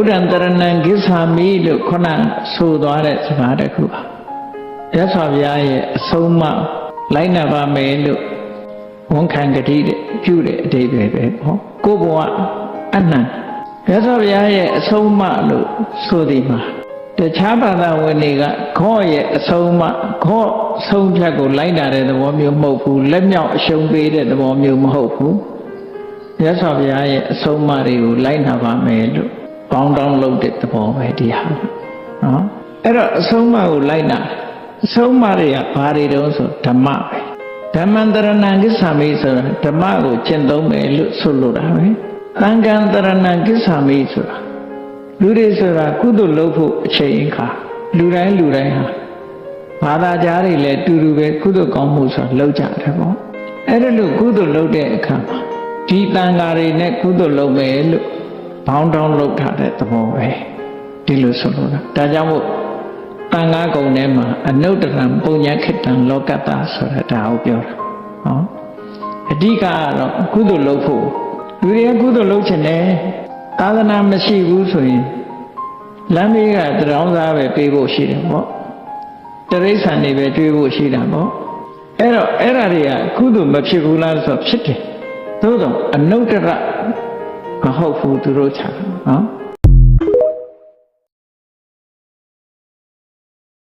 ဗုဒ္ဓံတရဏံကိစ္ဆာမိလို့ခုနဆိုသွားတဲ့စကားတစ်ခုပါရသော်ဘုရားရဲ့အဆုံးအမလိုက်နာပါမယ်လို့ဝန်ခံကြတိတဲ့ပြုတဲ့အတိပဲပဲဟောကိုဘဝအနန္တရသော်ဘုရားရဲ့အဆုံးအမလို့ဆိုသည်မှာတခြားဘာသာဝင်တွေကခေါ့ရဲ့အဆုံးအမခေါ့ဆုံးဖြတ်ကိုလိုက်နာတဲ့သဘောမျိုးမဟုတ်ဘူးလက်မြောက်အရှုံးပေးတဲ့သဘောမျိုးမဟုတ်ဘူးရသော်ဘုရားရဲ့အဆုံးအမတွေကိုလိုက်နာပါမယ်လို့ ပေါင်းတောင်းလုပ်တဲ့သဘောပဲဒီဟာနော်အဲ့တော့အဆုံးအမကိုလိုက်နာအဆုံးအမတွေကဘာတွေတုံးဆိုဓမ္မပဲဓမ္မန္တရဏံကိစ္ဆာမိဆိုတာဓမ္မကိုကျင့်သုံးမယ်လို့ဆိုလိုတာပဲသံဃံတရဏံကိစ္ဆာမိဆိုတာလူတွေဆိုတာကုသိုလ်လုပ်ဖို့အချိန်အခါလူတိုင်းလူတိုင်းဟာဘာသာကြားတွေလည်းတူတူပဲကုသိုလ်ကောင်းမှုဆိုတာလုပ်ကြတယ်ပေါ့အဲ့ဒါလို့ကုသိုလ်လုပ်တဲ့အခါမှာဒီတန်ဃာတွေနဲ့ကုသိုလ်လုပ်မယ်လို့ ဘောင်းတောင်းလုပ်ထားတဲ့သဘောပဲဒီလိုဆိုလိုတာဒါကြောင့်မို့တန်ဃာကုံထဲမှာအနုတ္တရံပုံညာခိတံလောကတ္တဆိုတာဒါကိုပြောတာဟောအဓိကကတော့ကုသိုလ်လုပ်ဖို့လူတွေကကုသိုလ်လုပ်ချင်တယ်သာသနာမရှိဘူးဆိုရင်လမ်းမေးကတရောင်းစားပဲပေးဖို့ရှိတယ်ပေါ့တရိษံနေပဲတွေးဖို့ရှိတာပေါ့အဲ့တော့အဲ့ဓာတွေကကုသိုလ်မဖြစ်ဘူးလားဆိုတော့ဖြစ်တယ်သို့တော့အနုတ္တရ မဟုတ်ဘူးသူတို့ချာနော်